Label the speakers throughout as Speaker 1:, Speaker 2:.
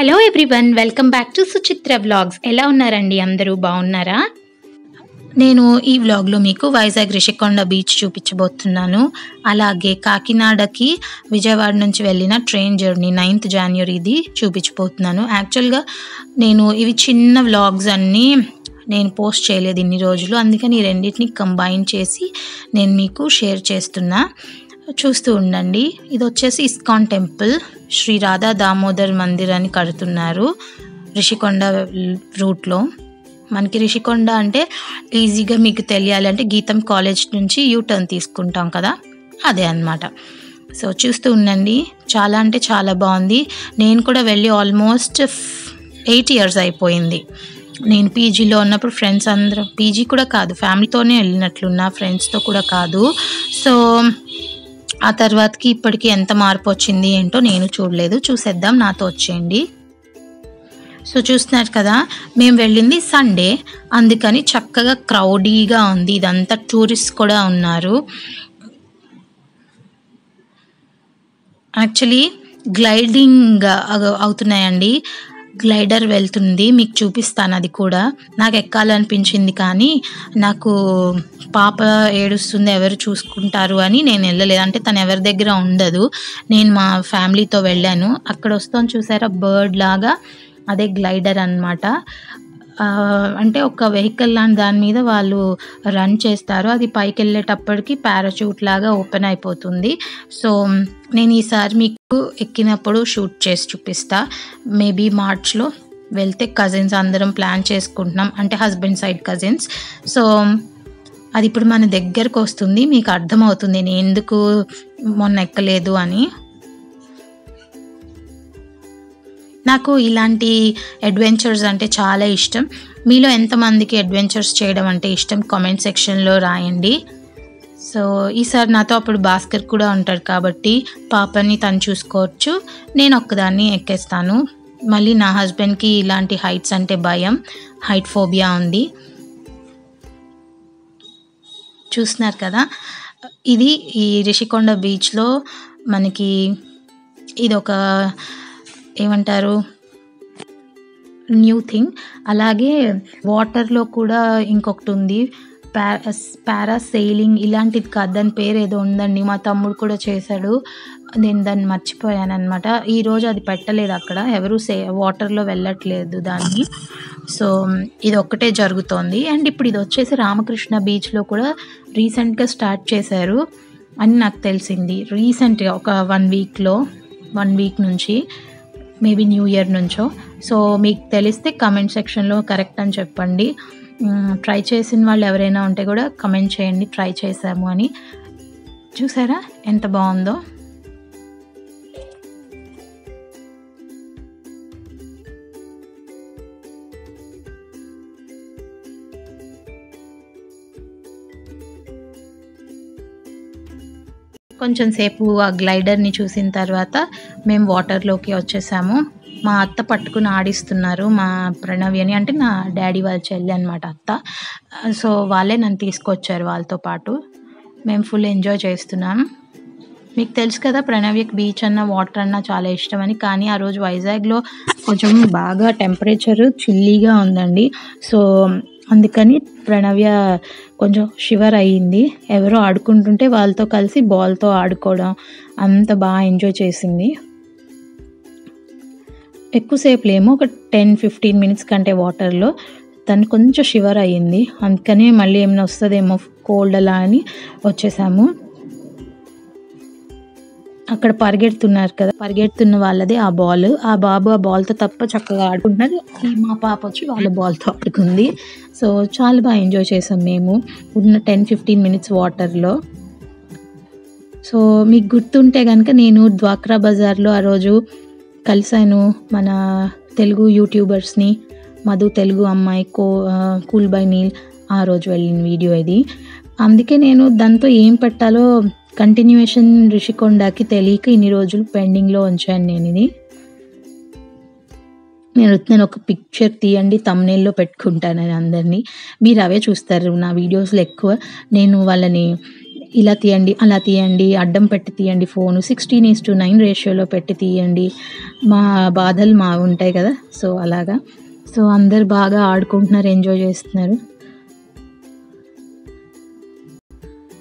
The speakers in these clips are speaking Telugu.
Speaker 1: Hello everyone welcome back to Suchitra vlogs ఎలా ఉన్నారండి? అందరూ బాగున్నారా? నేను ఈ వ్లాగ్లో మీకు వైజాగ్ రిషికొండ బీచ్ చూపించబోతున్నాను. అలాగే కాకినాడకి విజయవాడ నుంచి వెళ్ళిన ట్రైన్ జర్నీ నైన్త్ జనవరిది చూపించబోతున్నాను. యాక్చువల్గా నేను ఇవి చిన్న వ్లాగ్స్ అన్నీ నేను పోస్ట్ చేయలేదు ఇన్ని రోజులు. అందుకని ఈ రెండింటిని కంబైన్ చేసి నేను మీకు షేర్ చేస్తున్నా. చూస్తూ ఉండండి. ఇది వచ్చేసి ఇస్కాన్ టెంపుల్. శ్రీ రాధా దామోదర్ మందిర్ అని కడుతున్నారు రిషికొండ రూట్లో. మనకి రిషికొండ అంటే ఈజీగా మీకు తెలియాలి అంటే గీతం కాలేజ్ నుంచి యూ టర్న్ తీసుకుంటాం కదా? అదే అన్నమాట. సో చూస్తూ ఉండండి. చాలా అంటే చాలా బాగుంది. నేను కూడా వెళ్ళి ఆల్మోస్ట్ ఎయిట్ ఇయర్స్ అయిపోయింది. నేను పీజీలో ఉన్నప్పుడు ఫ్రెండ్స్ అందరం పీజీ కూడా కాదు ఫ్యామిలీతోనే వెళ్ళినట్లున్నా ఫ్రెండ్స్తో కూడా కాదు. సో ఆ తర్వాతకి ఇప్పటికి ఎంత మార్పు వచ్చింది ఏంటో నేను చూడలేదు. చూసేద్దాం నాతో వచ్చేయండి. సో చూస్తున్నారు కదా మేము వెళ్ళింది సండే అందుకని చక్కగా క్రౌడీగా ఉంది. ఇదంతా టూరిస్ట్ కూడా ఉన్నారు. యాక్చువల్లీ గ్లైడింగ్ అవుతున్నాయండి. గ్లైడర్ వెళ్తుంది మీకు చూపిస్తాను అది కూడా. నాకు ఎక్కాలనిపించింది కానీ నాకు పాప ఏడుస్తుంది ఎవరు చూసుకుంటారు అని నేను వెళ్ళలేదు. అంటే తను ఎవరి దగ్గర ఉండదు. నేను మా ఫ్యామిలీతో వెళ్ళాను. అక్కడ వస్తాను చూసారా బర్డ్ లాగా అదే గ్లైడర్ అనమాట అంటే ఒక వెహికల్ లాంటి దాని మీద వాళ్ళు రన్ చేస్తారు. అది పైకి వెళ్ళేటప్పటికి పారాషూట్ లాగా ఓపెన్ అయిపోతుంది. సో నేను ఈసారి మీకు ఎక్కినప్పుడు షూట్ చేసి చూపిస్తా. మేబీ మార్చ్లో వెళ్తే కజిన్స్ అందరం ప్లాన్ చేసుకుంటున్నాం. అంటే హస్బెండ్ సైడ్ కజిన్స్. సో అది ఇప్పుడు మన దగ్గరకు వస్తుంది. మీకు అర్థమవుతుంది. నేను ఎందుకు మొన్న ఎక్కలేదు అని. నాకు ఇలాంటి అడ్వెంచర్స్ అంటే చాలా ఇష్టం. మీలో ఎంతమందికి అడ్వెంచర్స్ చేయడం అంటే ఇష్టం? కామెంట్ సెక్షన్లో రాయండి. సో ఈసారి నాతో అప్పుడు భాస్కర్ కూడా ఉంటాడు కాబట్టి పాపని తను చూసుకోవచ్చు. నేను ఒక్కదాన్ని ఎక్కేస్తాను. మళ్ళీ నా హస్బెండ్కి ఇలాంటి హైట్స్ అంటే భయం హైట్ ఫోబియా ఉంది. చూస్తున్నారు కదా? ఇది ఈ రిషికొండ బీచ్లో మనకి ఇది ఒక ఏమంటారు? New thing. అలాగే వాటర్లో కూడా ఇంకొకటి ఉంది. పారా పారా సెయిలింగ్ ఇలాంటిది కాదు. దాని పేరు ఏదో ఉందండి. మా తమ్ముడు కూడా చేశాడు. నేను దాన్ని మర్చిపోయాను అనమాట ఈరోజు అది పెట్టలేదు అక్కడ. ఎవరు సే వాటర్లో వెళ్ళట్లేదు దాన్ని. సో ఇది ఒక్కటే జరుగుతోంది. అండ్ ఇప్పుడు ఇది వచ్చేసి రామకృష్ణ బీచ్లో కూడా రీసెంట్గా స్టార్ట్ చేశారు అని నాకు తెలిసింది. రీసెంట్గా ఒక వన్ వీక్లో వన్ వీక్ నుంచి. మేబీ న్యూ ఇయర్ నుంచో. సో మీకు తెలిస్తే కమెంట్ సెక్షన్లో కరెక్ట్ అని చెప్పండి. ట్రై చేసిన వాళ్ళు ఎవరైనా ఉంటే కూడా కమెంట్ చేయండి ట్రై చేసాము అని. చూసారా? ఎంత బాగుందో. కొంచెం సేపు ఆ గ్లైడర్ని చూసిన తర్వాత మేము వాటర్లోకి వచ్చేసాము. మా అత్త పట్టుకుని ఆడిస్తున్నారు మా ప్రణవ్యని అంటే నా డాడీ వాళ్ళ చెల్లి అనమాట అత్త. సో వాళ్ళే నన్ను తీసుకొచ్చారు వాళ్ళతో పాటు. మేము ఫుల్ ఎంజాయ్ చేస్తున్నాం. మీకు తెలుసు కదా ప్రణవ్యకి బీచ్ అన్న వాటర్ అన్న చాలా ఇష్టం అని కానీ ఆ రోజు వైజాగ్లో కొంచెం బాగా టెంపరేచర్ చిల్లీగా ఉందండి. సో అందుకని ప్రణవ్య కొంచెం షివర్ అయ్యింది. ఎవరో ఆడుకుంటుంటే వాళ్ళతో కలిసి బాల్తో ఆడుకోవడం అంత బాగా ఎంజాయ్ చేసింది. ఎక్కువసేపు లేమో ఒక టెన్ ఫిఫ్టీన్ మినిట్స్ కంటే వాటర్లో తను కొంచెం షివర్ అయ్యింది. అందుకనే మళ్ళీ ఏమైనా వస్తుందేమో కోల్డ్ అలా అని వచ్చేసాము. అక్కడ పరిగెడుతున్నారు కదా. పరిగెడుతున్న వాళ్ళది ఆ బాల్ ఆ బాబు ఆ బాల్తో తప్ప చక్కగా ఆడుకుంటున్నారు ఈ మా పాప వచ్చి వాళ్ళ బాల్తో ఆడుకుంది. సో చాలా బాగా ఎంజాయ్ చేసాం మేము. ఉన్న టెన్ ఫిఫ్టీన్ మినిట్స్ వాటర్లో సో మీకు గుర్తుంటే కనుక నేను ద్వాక్రా బజార్లో ఆ రోజు కలిశాను మన తెలుగు యూట్యూబర్స్ని మధు తెలుగు అమ్మాయి కో కూల్ బై నీల్ ఆ రోజు వెళ్ళిన వీడియో ఇది. అందుకే నేను దాంతో ఏం పెట్టాలో కంటిన్యూషన్ రిషికొండకి తెలియక ఇన్ని రోజులు పెండింగ్లో ఉంచాను నేను ఇది. నేను నేను ఒక పిక్చర్ తీయండి తమ్నేల్లో పెట్టుకుంటాను అని అందరినీ. మీరు అవే చూస్తారు నా వీడియోస్లో ఎక్కువ. నేను వాళ్ళని ఇలా తీయండి అలా తీయండి అడ్డం పెట్టి తీయండి phone. Sixteen is to nine రేషియోలో పెట్టి తీయండి. మా బాధలు మా ఉంటాయి కదా సో అలాగా. సో అందరు బాగా ఆడుకుంటున్నారు ఎంజాయ్ చేస్తున్నారు.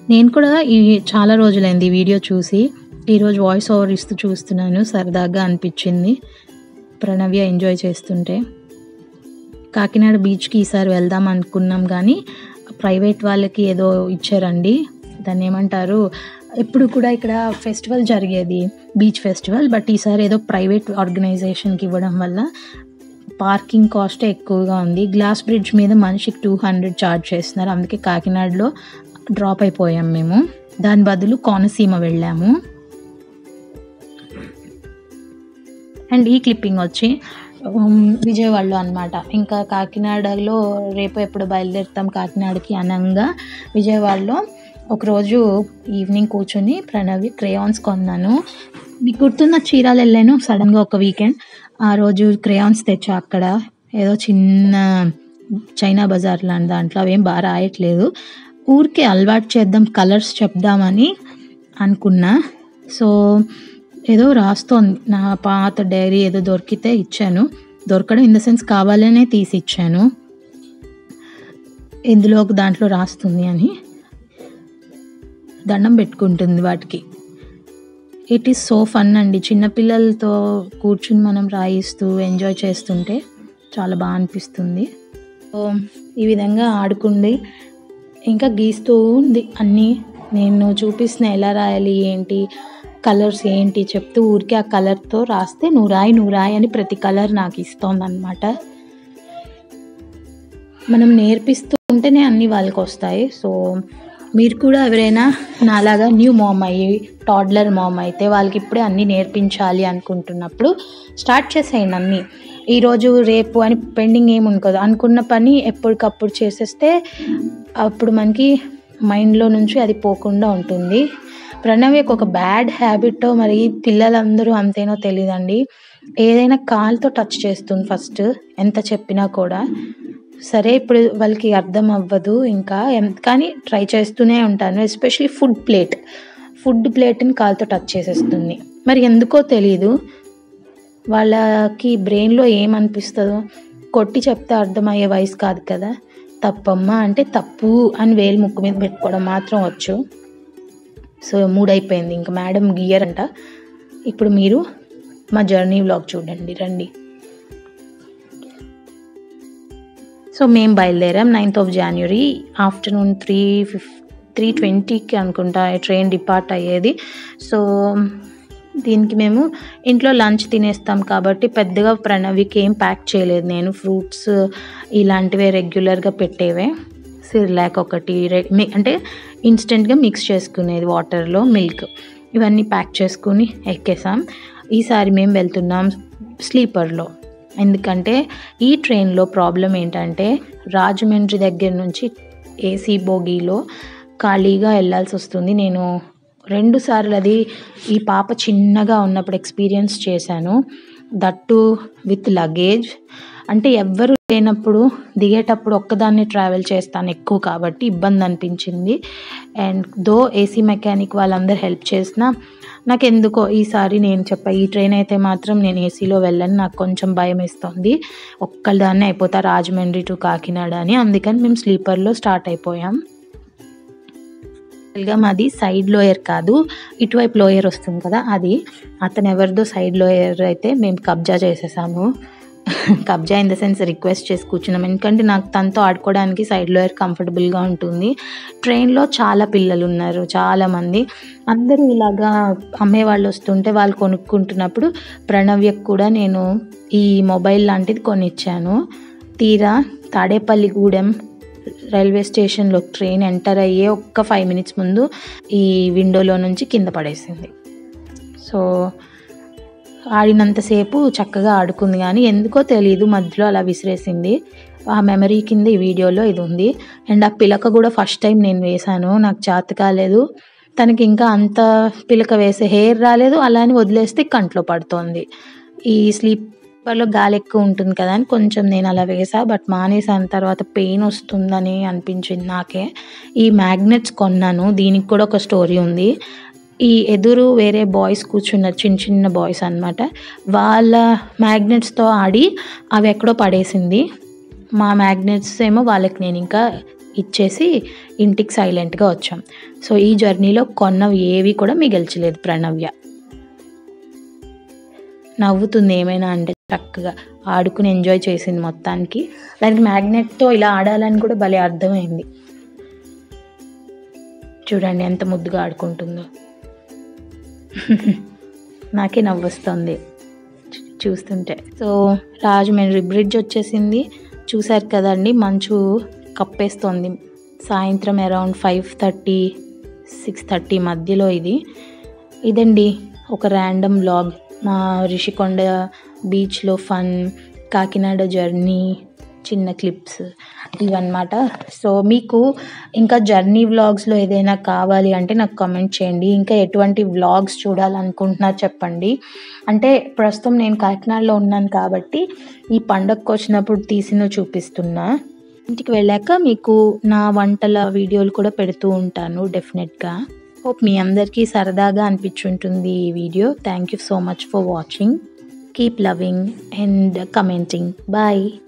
Speaker 1: నేను కూడా ఈ చాలా రోజులైంది ఈ వీడియో చూసి. ఈరోజు వాయిస్ ఓవర్ ఇస్తూ చూస్తున్నాను. సరదాగా అనిపించింది. ప్రణవ్య ఎంజాయ్ చేస్తుంటే. కాకినాడ బీచ్కి ఈసారి వెళ్దాం అనుకున్నాం కానీ ప్రైవేట్ వాళ్ళకి ఏదో ఇచ్చారండి. దాన్ని ఏమంటారు? ఎప్పుడు కూడా ఇక్కడ ఫెస్టివల్ జరిగేది బీచ్ ఫెస్టివల్ బట్ ఈసారి ఏదో ప్రైవేట్ ఆర్గనైజేషన్కి ఇవ్వడం వల్ల పార్కింగ్ కాస్ట్ ఎక్కువగా ఉంది. గ్లాస్ బ్రిడ్జ్ మీద మనిషికి టూ హండ్రెడ్ ఛార్జ్ చేస్తున్నారు. అందుకే కాకినాడలో డ్రాప్ అయిపోయాం మేము. దాని బదులు కోనసీమ వెళ్ళాము. అండ్ ఈ క్లిప్పింగ్ వచ్చి విజయవాడలో అనమాట ఇంకా కాకినాడలో రేపు ఎప్పుడు బయలుదేరుతాం కాకినాడకి అనంగా. విజయవాడలో ఒకరోజు ఈవినింగ్ కూర్చొని ప్రణవి క్రేయాన్స్ కొన్నాను. మీకు గుర్తున్న చీరాలు వెళ్ళాను సడన్గా ఒక వీకెండ్. ఆ రోజు క్రేయాన్స్ తెచ్చా అక్కడ. ఏదో చిన్న చైనా బజార్ లాంటి దాంట్లో అవేం బాగా రాయట్లేదు. ఊరికే అలవాటు చేద్దాం కలర్స్ చెప్దామని అనుకున్నా. సో ఏదో రాస్తోంది. నా పాత డైరీ ఏదో దొరికితే ఇచ్చాను. దొరకడం ఇన్ ద సెన్స్ కావాలనే తీసి ఇచ్చాను ఇందులో ఒక దాంట్లో రాస్తుంది అని దండం పెట్టుకుంటుంది వాటికి. ఇట్ ఈస్ సో ఫన్ అండి. చిన్నపిల్లలతో కూర్చుని మనం రాయిస్తూ ఎంజాయ్ చేస్తుంటే చాలా బాగా అనిపిస్తుంది. సో ఈ విధంగా ఆడుకుంది ఇంకా గీస్తూ ఉంది. అన్నీ నేను చూపిస్తున్న ఎలా రాయాలి ఏంటి కలర్స్ ఏంటి చెప్తూ ఊరికే ఆ కలర్తో రాస్తే నువ్వు రాయి నువ్వు రాయి అని ప్రతి కలర్ నాకు ఇస్తోందనమాట మనం నేర్పిస్తూ ఉంటేనే అన్ని వాళ్ళకి వస్తాయి. సో మీరు కూడా ఎవరైనా నాలాగా న్యూ మామ్ అయ్యి టాడ్లర్ మామ్ అయితే వాళ్ళకి ఇప్పుడే అన్నీ నేర్పించాలి అనుకుంటున్నప్పుడు స్టార్ట్ చేసేయండి అన్నీ. ఈరోజు రేపు అని పెండింగ్ ఏమి ఉండదు అనుకున్న పని ఎప్పటికప్పుడు చేసేస్తే అప్పుడు మనకి మైండ్లో నుంచి అది పోకుండా ఉంటుంది. ప్రణవ్యకు ఒక బ్యాడ్ హ్యాబిటో మరి పిల్లలందరూ అంతేనో తెలియదండి ఏదైనా కాల్తో టచ్ చేస్తుంది ఫస్ట్ ఎంత చెప్పినా కూడా. సరే ఇప్పుడు వాళ్ళకి అర్థం అవ్వదు ఇంకా. ఎం- కానీ ట్రై చేస్తూనే ఉంటాను ఎస్పెషలీ ఫుడ్ ప్లేట్. ఫుడ్ ప్లేట్ని కాల్తో టచ్ చేసేస్తుంది. మరి ఎందుకో తెలియదు వాళ్ళకి బ్రెయిన్లో ఏమనిపిస్తుందో కొట్టి చెప్తే అర్థమయ్యే వయసు కాదు కదా. తప్పమ్మా అంటే తప్పు అని వేలు ముక్కు మీద పెట్టుకోవడం మాత్రం వచ్చు. సో మూడ్ అయిపోయింది ఇంకా మేడం గియర్ అంట. ఇప్పుడు మీరు మా జర్నీ వ్లాగ్ చూడండి రండి. సో మేము బయలుదేరాం ninth of January afternoon three fif three ట్వంటీకి అనుకుంటా ట్రైన్ డిపార్ట్ అయ్యేది. సో దీనికి మేము ఇంట్లో లంచ్ తినేస్తాం కాబట్టి పెద్దగా ప్రణవికి ఏం ప్యాక్ చేయలేదు. నేను ఫ్రూట్స్ ఇలాంటివే రెగ్యులర్గా పెట్టేవే. సిర్లాక్ ఒకటి అంటే ఇన్స్టెంట్గా మిక్స్ చేసుకునేది వాటర్లో మిల్క్. ఇవన్నీ ప్యాక్ చేసుకుని ఎక్కేసాం. ఈసారి మేము వెళ్తున్నాం స్లీపర్లో. ఎందుకంటే ఈ ట్రైన్లో ప్రాబ్లం ఏంటంటే రాజమండ్రి దగ్గర నుంచి ఏసీ బోగీలో ఖాళీగా వెళ్ళాల్సి వస్తుంది. నేను రెండు సార్లు అది ఈ పాప చిన్నగా ఉన్నప్పుడు ఎక్స్పీరియన్స్ చేశాను. That with luggage. అంటే ఎవ్వరు లేనప్పుడు దిగేటప్పుడు ఒక్కదాన్ని ట్రావెల్ చేస్తాను ఎక్కువ కాబట్టి ఇబ్బంది అనిపించింది. అండ్ దో ఏసీ మెకానిక్ వాళ్ళందరూ హెల్ప్ చేసినా నాకు ఎందుకో ఈసారి నేను చెప్పా ఈ ట్రైన్ అయితే మాత్రం నేను ఏసీలో వెళ్ళని నాకు కొంచెం భయం వేస్తుంది. ఒక్కదాన్నే అయిపోతా రాజమండ్రి టు కాకినాడ అని అందుకని మేము స్లీపర్లో స్టార్ట్ అయిపోయాం. యాక్చువల్గా మాది సైడ్ లోయర్ కాదు. ఇటువైపు లోయర్ వస్తుంది కదా అది. అతను ఎవరిదో సైడ్ లోయర్ అయితే మేము కబ్జా చేసేసాము. కబ్జా ఇన్ ద సెన్స్ రిక్వెస్ట్ చేసి కూర్చున్నాం. ఎందుకంటే నాకు తనతో ఆడుకోవడానికి సైడ్ లోయర్ కంఫర్టబుల్గా ఉంటుంది. ట్రైన్లో చాలా పిల్లలు ఉన్నారు చాలామంది అందరూ ఇలాగా అమ్మే వాళ్ళు వస్తుంటే వాళ్ళు కొనుక్కుంటున్నప్పుడు ప్రణవ్యకు కూడా నేను ఈ మొబైల్ లాంటిది కొనిచ్చాను. తీరా తాడేపల్లిగూడెం రైల్వే స్టేషన్లో ట్రైన్ ఎంటర్ అయ్యే ఒక్క ఫైవ్ మినిట్స్ ముందు ఈ విండోలో నుంచి కింద పడేసింది. సో ఆడినంతసేపు చక్కగా ఆడుకుంది కానీ ఎందుకో తెలియదు మధ్యలో అలా విసిరేసింది. ఆ మెమరీ కింద ఈ వీడియోలో ఇది ఉంది. అండ్ ఆ పిలక కూడా ఫస్ట్ టైం నేను వేశాను. నాకు చేత కాలేదు. తనకి ఇంకా అంత పిలక వేసే హెయిర్ రాలేదు. అలా అని వదిలేస్తే కంట్లో పడుతోంది. ఈ స్లీప్ పేపర్లో గాలి ఎక్కువ ఉంటుంది కదా అని కొంచెం నేను అలా వేసా బట్ మానేసాను. తర్వాత పెయిన్ వస్తుందని అనిపించింది నాకే. ఈ మ్యాగ్నెట్స్ కొన్నాను. దీనికి కూడా ఒక స్టోరీ ఉంది. ఈ ఎదురు వేరే బాయ్స్ కూర్చున్నారు చిన్న చిన్న బాయ్స్ అన్నమాట. వాళ్ళ మ్యాగ్నెట్స్తో ఆడి అవి ఎక్కడో పడేసింది. మా మ్యాగ్నెట్స్ ఏమో వాళ్ళకి నేను ఇంకా ఇచ్చేసి ఇంటికి సైలెంట్గా వచ్చాం. సో ఈ జర్నీలో కొన్నవి ఏవి కూడా మిగల్చలేదు ప్రణవ్య. నవ్వుతుంది ఏమైనా అంటే చక్కగా ఆడుకుని ఎంజాయ్ చేసింది మొత్తానికి. దానికి మ్యాగ్నెట్తో ఇలా ఆడాలని కూడా భలే అర్థమైంది. చూడండి ఎంత ముద్దుగా ఆడుకుంటుందో. నాకే నవ్వొస్తుంది చూస్తుంటే. సో రాజమండ్రి బ్రిడ్జ్ వచ్చేసింది. చూశారు కదండి మంచు కప్పేస్తోంది. సాయంత్రం around five thirty six thirty మధ్యలో ఇది. ఇదండి ఒక ర్యాండమ్ బ్లాగ్ మా రిషికొండ బీచ్లో ఫన్ కాకినాడ జర్నీ చిన్న క్లిప్స్ ఇవన్నమాట. సో మీకు ఇంకా జర్నీ వ్లాగ్స్లో ఏదైనా కావాలి అంటే నాకు కమెంట్ చేయండి. ఇంకా ఎటువంటి వ్లాగ్స్ చూడాలనుకుంటున్నారు చెప్పండి. అంటే ప్రస్తుతం నేను కాకినాడలో ఉన్నాను కాబట్టి ఈ పండగకు వచ్చినప్పుడు తీసిన చూపిస్తున్నా. ఇంటికి వెళ్ళాక మీకు నా వంటల వీడియోలు కూడా పెడుతూ ఉంటాను డెఫినెట్గా. హోప్ మీ అందరికీ సరదాగా అనిపించుంటుంది ఈ video. Thank you so much for watching keep loving and commenting. Bye.